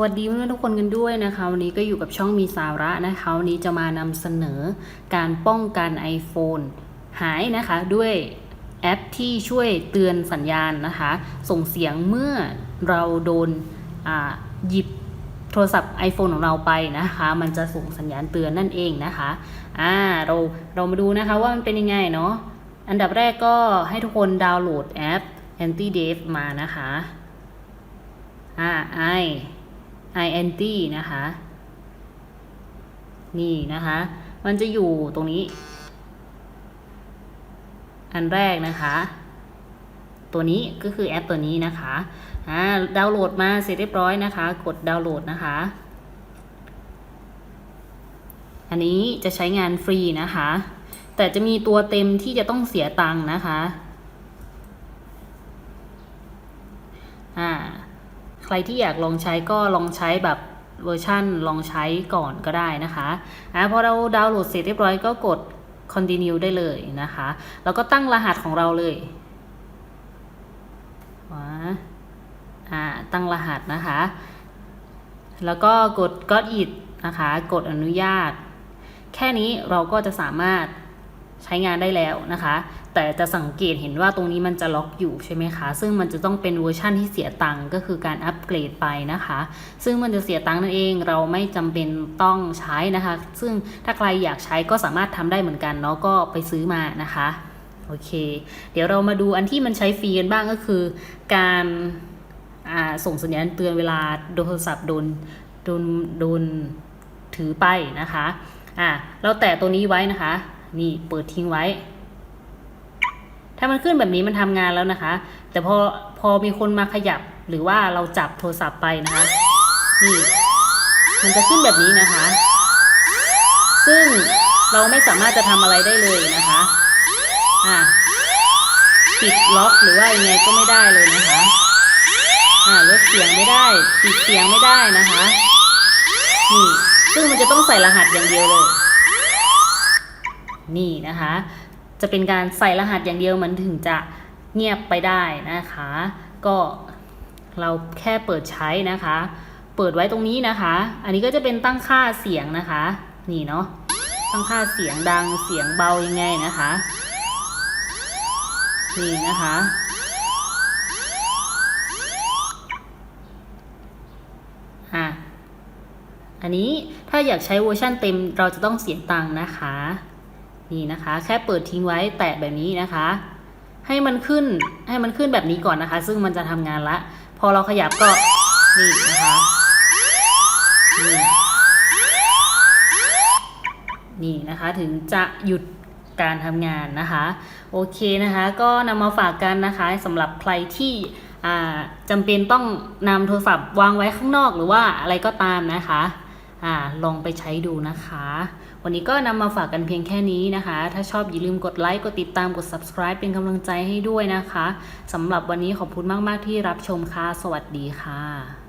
วัสดีเพื่อนทุกคนกันด้วยนะคะ วันนี้ก็อยู่กับช่องมีสาระนะคะวันนี้จะมานำเสนอการป้องกัน iPhone หายนะคะด้วยแอปที่ช่วยเตือนสัญญาณนะคะ ส่งเสียงเมื่อเราโดนหยิบโทรศัพท์ iPhone ของเราไปนะคะ มันจะส่งสัญญาณเตือนนั่นเองนะคะอ่าเราเรามาดูนะคะว่ามันเป็นยังไงเนาะอันดับแรกก็ให้ทุกคนดาวน์โหลดแอป Anti d a v มานะคะอ่า i i int นะคะ นี่นะคะ มันจะอยู่ตรงนี้ อันแรกนะคะ ตัวนี้ก็คือแอปตัวนี้นะคะอ่าดาวน์โหลดมาเสร็จเรียบร้อยนะคะ กดดาวน์โหลดนะคะ อันนี้จะใช้งานฟรีนะคะ แต่จะมีตัวเต็มที่จะต้องเสียตังค์นะคะ อ่า ใครที่อยากลองใช้ก็ลองใช้แบบเวอร์ชั่นลองใช้ก่อนก็ได้นะคะอ่าพอเราดาวน์โหลดเสร็จเรียบร้อยก็กด continue ได้เลยนะคะ แล้วก็ตั้งรหัสของเราเลยอ่าตั้งรหัสนะคะ แล้วก็กด got it นะคะ กดอนุญาต แค่นี้เราก็จะสามารถ ใช้งานได้แล้วนะคะ แต่จะสังเกตเห็นว่าตรงนี้มันจะล็อกอยู่ใช่ไหมคะ ซึ่งมันจะต้องเป็นเวอร์ชั่นที่เสียตังค์ก็คือการอัปเกรดไปนะคะ ซึ่งมันจะเสียตังค์นั่นเอง เราไม่จำเป็นต้องใช้นะคะ ซึ่งถ้าใครอยากใช้ก็สามารถทำได้เหมือนกันเนาะก็ไปซื้อมานะคะโอเค เดี๋ยวเรามาดูอันที่มันใช้ฟรีกันบ้างก็คือ การส่งสัญญาณเตือนเวลาโทรศัพท์โดนโดนโดนถือไปนะคะอ่าเราแตะตัวนี้ไว้นะคะ นี่เปิดทิ้งไว้ ถ้ามันขึ้นแบบนี้มันทำงานแล้วนะคะ แต่พอพอมีคนมาขยับหรือว่าเราจับโทรศัพท์ไปนะคะ นี่มันจะขึ้นแบบนี้นะคะ ซึ่งเราไม่สามารถจะทำอะไรได้เลยนะคะอ่าปิดล็อกหรือว่ายังไงก็ไม่ได้เลยนะคะอ่าลดเสียงไม่ได้ ปิดเสียงไม่ได้นะคะนี่ซึ่งมันจะต้องใส่รหัสอย่างเดียวเลย นี่นะคะ จะเป็นการใส่รหัสอย่างเดียวมันถึงจะเงียบไปได้นะคะ ก็เราแค่เปิดใช้นะคะ เปิดไว้ตรงนี้นะคะ อันนี้ก็จะเป็นตั้งค่าเสียงนะคะ นี่เนาะตั้งค่าเสียงดังเสียงเบายังไงนะคะนี่นะคะ อะ อันนี้ถ้าอยากใช้เวอร์ชั่นเต็มเราจะต้องเสียตังค์นะคะ นี่นะคะ แค่เปิดทิ้งไว้แตะแบบนี้นะคะ ให้มันขึ้นให้มันขึ้นแบบนี้ก่อนนะคะ ซึ่งมันจะทำงานละ พอเราขยับก็นี่นะคะนี่นี่นะคะถึงจะหยุดการทำงานนะคะ โอเคนะคะ ก็นำมาฝากกันนะคะสำหรับใครที่จำเป็นต้องนำโทรศัพท์วางไว้ข้างนอกหรือว่าอะไรก็ตามนะคะอลองไปใช้ดูนะคะ วันนี้ก็นำมาฝากกันเพียงแค่นี้นะคะ ถ้าชอบอย่าลืมกดไลค์ กดติดตาม กด subscribe เป็นกำลังใจให้ด้วยนะคะสำหรับวันนี้ขอบคุณมาก ๆ ที่รับชมค่ะ สวัสดีค่ะ